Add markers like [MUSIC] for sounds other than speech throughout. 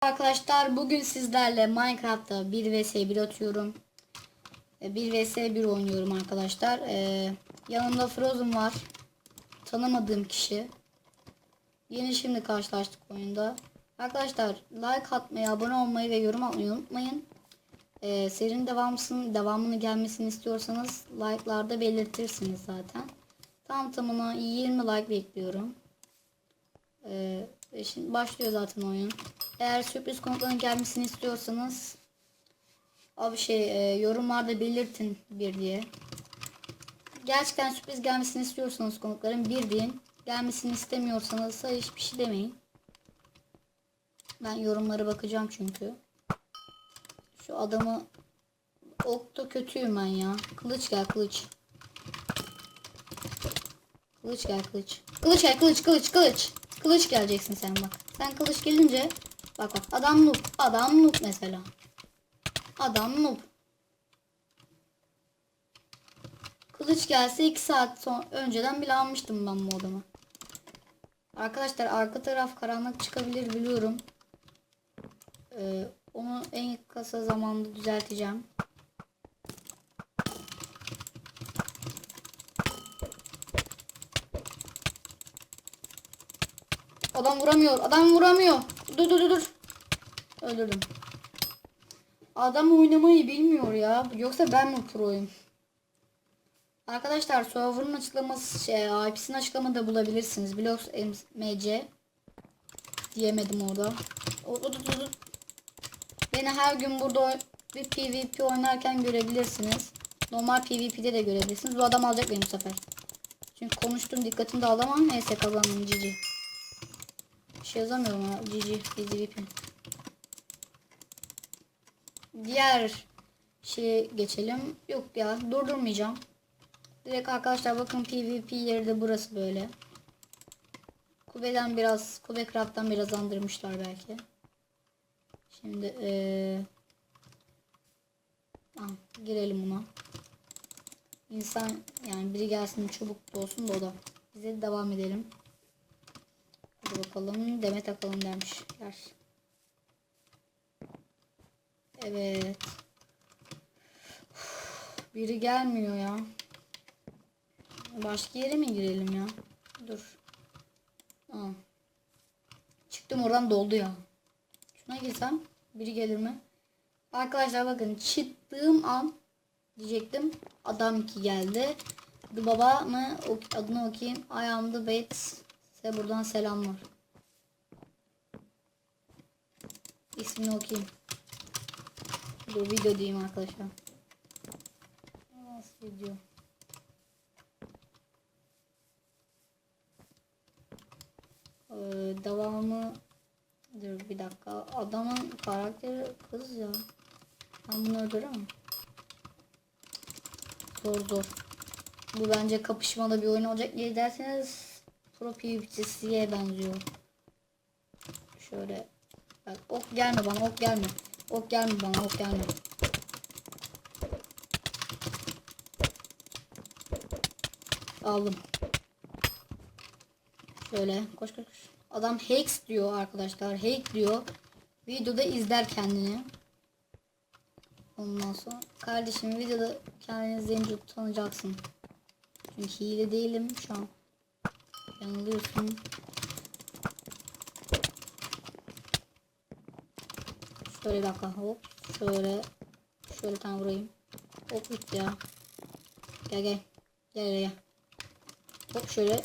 Arkadaşlar bugün sizlerle Minecraft'ta 1 vs 1 atıyorum. 1 vs 1 oynuyorum arkadaşlar. Ee, yanımda Frozen var. Tanımadığım kişi. Yeni şimdi karşılaştık oyunda. Arkadaşlar like atmayı, abone olmayı ve yorum atmayı unutmayın. Ee, serinin devamısının, devamını gelmesini istiyorsanız like'larda belirtirsiniz zaten. Tam tamına 20 like bekliyorum. Ee, şimdi başlıyor zaten oyun. Eğer sürpriz konukların gelmesini istiyorsanız abi şey e, yorumlarda belirtin bir diye. Gerçekten sürpriz gelmesini istiyorsanız konukların bir deyin. Gelmesini istemiyorsanız hiçbir şey demeyin. Ben yorumlara bakacağım çünkü. Şu adamı okta kötüyüm ben ya. Kılıç gel kılıç. Kılıç gel kılıç. Kılıç gel kılıç kılıç kılıç. Kılıç geleceksin sen bak. Sen kılıç gelince bak bak adam noob. Adam noob mesela. Adam noob. Kılıç gelse 2 saat son önceden bile almıştım ben bu adamı. Arkadaşlar arka taraf karanlık çıkabilir biliyorum. Ee, onu en kısa zamanda düzelteceğim. Adam vuramıyor. Adam vuramıyor. Dur dur dur dur. Öldürdüm. Adam oynamayı bilmiyor ya. Yoksa ben mi proyum? Arkadaşlar server'ın açıklaması şey, IP'sini açıklamada bulabilirsiniz. Blocks MC diyemedim orada. Beni her gün burada bir PvP oynarken görebilirsiniz. Normal PvP'de de görebilirsiniz. Bu adam alacak beni bu sefer. Çünkü konuştum dikkatini de alamam. Neyse kazandım cici. Şey yazamıyorum ha. GG. PvP. Diğer şeye geçelim. Yok ya durdurmayacağım. Direkt arkadaşlar bakın PvP yeri de burası böyle. Kube'den biraz, Kube Craft'tan biraz andırmışlar belki. Şimdi ee, ah, girelim buna. İnsan yani biri gelsin çubuk olsun da o da. Bize devam edelim. Bakalım. Deme takalım demişler. Evet. Biri gelmiyor ya. Başka yere mi girelim ya? Dur. Aa. Çıktım oradan doldu ya. Şuna girsem biri gelir mi? Arkadaşlar bakın çıktığım an diyecektim. Adam ki geldi. The baba mı adını okuyayım. I am the Bates. Size buradan selamlar. İsmini okuyayım. Dur video diyeyim arkadaşlar. Nasıl video? Ee, devamı Dur bir dakika. Adamın karakteri kız ya. Ben bunu öldüremem. Zor zor. Bu bence kapışmalı bir oyun olacak. Niye derseniz Pro PvP'siye benziyor. Şöyle. Bak ok gelme bana ok gelme. Ok gelme bana ok gelme. Aldım. Şöyle koş koş koş. Adam Hex diyor arkadaşlar. Hack diyor. Videoda izler kendini. Ondan sonra kardeşim videoda kendini izleyince utanacaksın. Çünkü hile değilim şu an. Yanılıyorsun. Şöyle bir dakika hop. Şöyle. Şöyle bir tane vurayım. Hop gitti ya. Gel gel. Gel gel. Hop şöyle.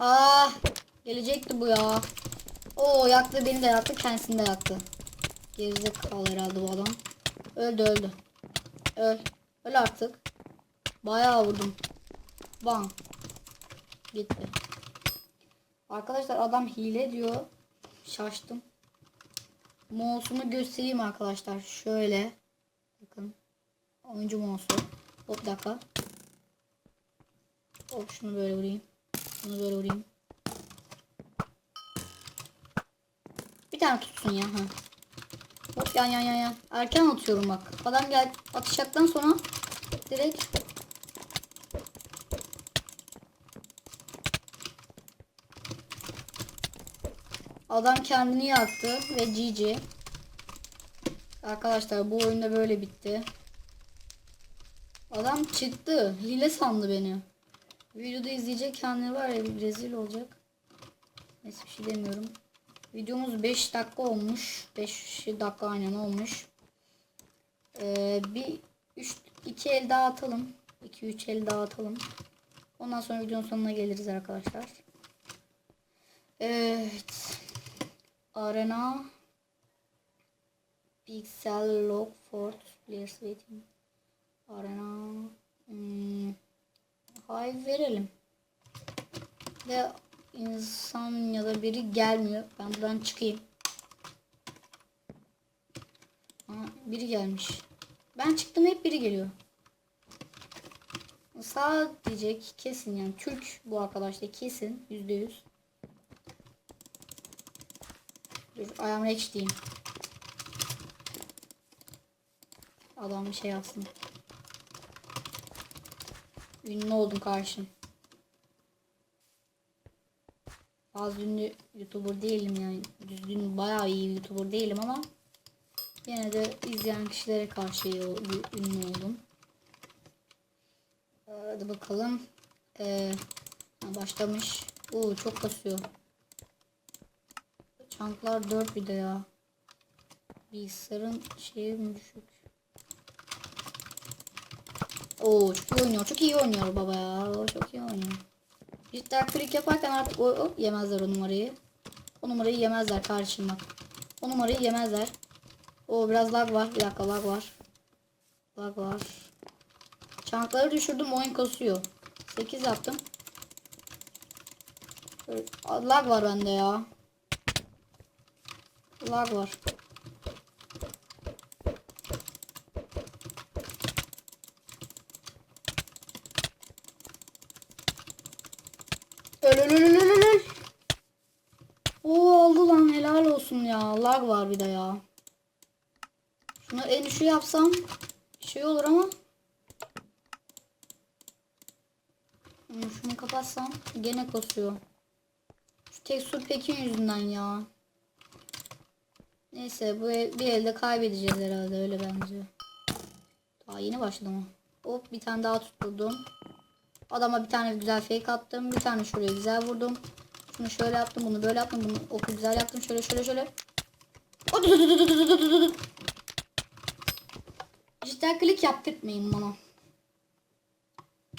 Ah! Gelecekti bu ya. Oo yaktı beni de yaktı kendisini de yaktı. Gerizekalı herhalde bu adam. Öldü öldü. Öl. Öl artık. Bayağı vurdum. Bam. Gitti. Arkadaşlar adam hile diyor. Şaştım. Mouse'umu göstereyim arkadaşlar. Şöyle. Bakın. Oyuncu mouse'u. Hop dakika. Hop şunu böyle vurayım. Bunu böyle vurayım. Bir tane tutsun ya. Ha. Hop yan yan yan yan. Erken atıyorum bak. Adam gel atışacaktan sonra direkt Adam kendini yaktı ve GG. Arkadaşlar bu oyunda böyle bitti. Adam çıktı. Hile sandı beni. Videoda izleyecek kendini var ya bir rezil olacak. Neyse bir şey demiyorum. Videomuz 5 dakika olmuş. 5 dakika aynen olmuş. Ee, bir 3 2 el daha atalım. 2 3 el daha atalım. Ondan sonra videonun sonuna geliriz arkadaşlar. Evet. Arena Pixel Log for Players Waiting. Arena hmm, Hay verelim. Ve insan ya da biri gelmiyor. Ben buradan çıkayım. Aa, biri gelmiş. Ben çıktım hep biri geliyor. Sağ diyecek kesin yani Türk bu arkadaşlar kesin yüzde yüz. Dur ayağım reç diyeyim. Adam bir şey yapsın. Ünlü oldum karşım. Az ünlü YouTuber değilim yani. Düzgün bayağı iyi YouTuber değilim ama yine de izleyen kişilere karşı ünlü oldum. Hadi bakalım. Ee, başlamış. Oo çok kasıyor. Çanklar 4 bir de ya. Bilgisayarın şeyi düşük? Oo çok iyi oynuyor. Çok iyi oynuyor baba ya. Çok iyi oynuyor. Cidden klik yaparken artık o, o yemezler o numarayı. O numarayı yemezler kardeşim bak. O numarayı yemezler. O biraz lag var. Bir dakika lag var. Lag var. Çankları düşürdüm oyun kasıyor. 8 yaptım. Lag var bende ya. Lag var. Öl öl. Oo oldu lan helal olsun ya. Lag var bir de ya. Şunu en düşüğü yapsam şey olur ama. Şunu kapatsam gene kasıyor. Şu tekstur pekin yüzünden ya. Neyse bu el, bir elde kaybedeceğiz herhalde öyle benziyor. Daha yeni başladım. Hop bir tane daha tutturdum. Adama bir tane güzel fake attım. Bir tane şuraya güzel vurdum. Şunu şöyle yaptım. Bunu böyle yaptım. Bunu oku güzel yaptım. Şöyle şöyle şöyle. Cidden klik yaptırtmayın bana.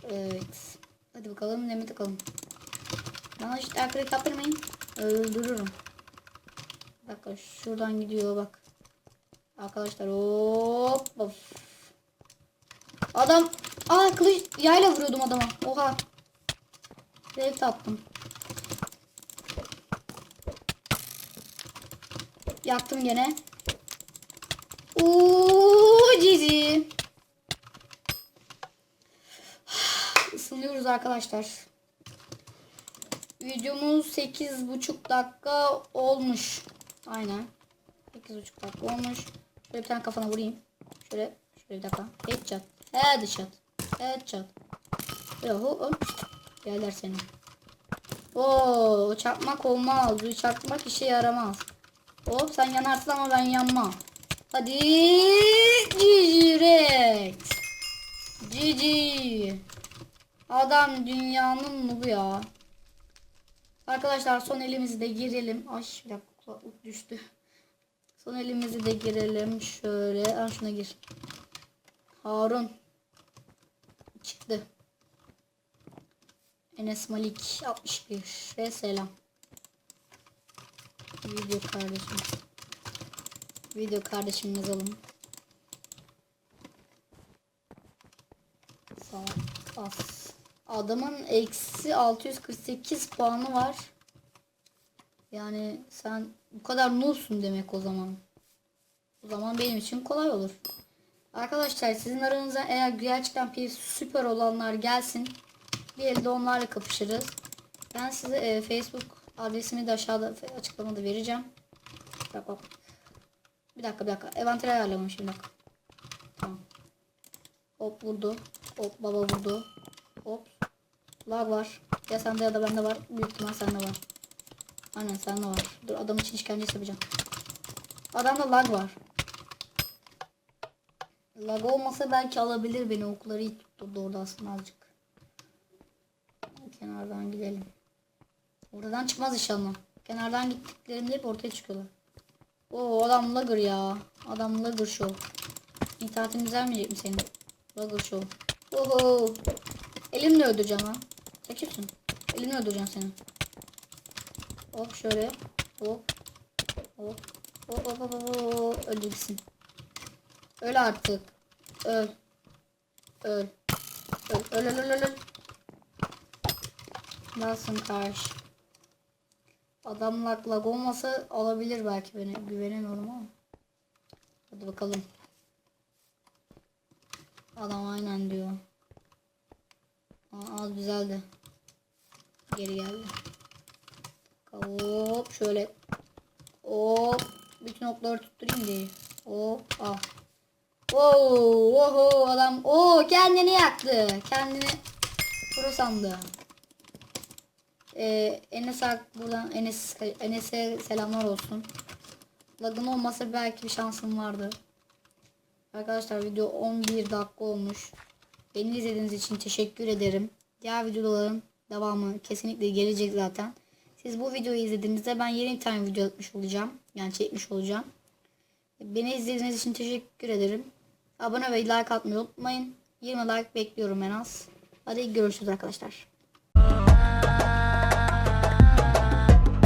Evet. Hadi bakalım ne mi takalım. Bana cidden klik yaptırmayın. Öldürürüm. Dakika şuradan gidiyor bak. Arkadaşlar hop. Of. Adam Aa kılıç yayla vuruyordum adama. Oha. Zevk attım. Yaktım gene. Uuu cici. [SIGHS] Isınıyoruz arkadaşlar. Videomuz 8,5 dakika olmuş. Aynen. 8,5 dakika olmuş. Şöyle bir tane kafana vurayım. Şöyle şöyle bir dakika. Headshot. Headshot. Headshot. Yahu. Yerler seni. Oo, çakmak olmaz. Bu çakmak işe yaramaz. Hop sen yanarsın ama ben yanmam. Hadi direkt. Cici. Adam dünyanın nubu ya. Arkadaşlar son elimizi de girelim. Ay bir dakika kulaklık düştü. Son elimizi de girelim. Şöyle. Al şuna gir. Harun. Çıktı. Enes Malik 61 ve selam. Video kardeşim. Video kardeşim yazalım. Sağ as. Adamın eksi 648 puanı var. Yani sen bu kadar noobsun demek o zaman. O zaman benim için kolay olur. Arkadaşlar sizin aranızda eğer gerçekten bir süper olanlar gelsin. Bir elde onlarla kapışırız. Ben size e, Facebook adresimi de aşağıda açıklamada vereceğim. Bak bak. Bir dakika bir dakika. Envanteri ayarlamamışım bir dakika. Tamam. Hop vurdu. Hop baba vurdu. Hop. Lag var. Ya sende ya da bende var. Büyük ihtimal sende var. Aynen sende var. Dur adam için işkencesi yapacağım. Adamda lag var. Lag olmasa belki alabilir beni. Okları iyi tutturdu orada aslında azıcık. Kenardan gidelim. Oradan çıkmaz inşallah. Kenardan gittiklerimde hep ortaya çıkıyorlar. Oo adam lagger ya. Adam lagger show. İnternetin düzelmeyecek mi senin? Lagger show. Oho. Elimle öldüreceğim ha. Sen kimsin? Elimle öldüreceğim seni. Hop şöyle. Hop. Hop. Hop hop hop hop. Öleceksin. Öl artık. Öl. Öl. Öl öl öl öl öl. Nasılsın karşı? Adam lag lag olmasa alabilir belki beni. Güvenemiyorum ama. Hadi bakalım. Adam aynen diyor. Aa, az güzeldi. Geri geldi. Hop şöyle. Hop. Bütün okları tutturayım diye. Hop al. Oo, oho adam. Oo kendini yaktı. Kendini pro sandı. Ee, Enes Ak buradan Enes Enes'e selamlar olsun. Lagın olmasa belki bir şansım vardı. Arkadaşlar video 11 dakika olmuş. Beni izlediğiniz için teşekkür ederim. Diğer videoların devamı kesinlikle gelecek zaten. Siz bu videoyu izlediğinizde ben yeni bir tane video atmış olacağım. Yani çekmiş olacağım. Beni izlediğiniz için teşekkür ederim. Abone ve like atmayı unutmayın. 20 like bekliyorum en az. Hadi görüşürüz arkadaşlar.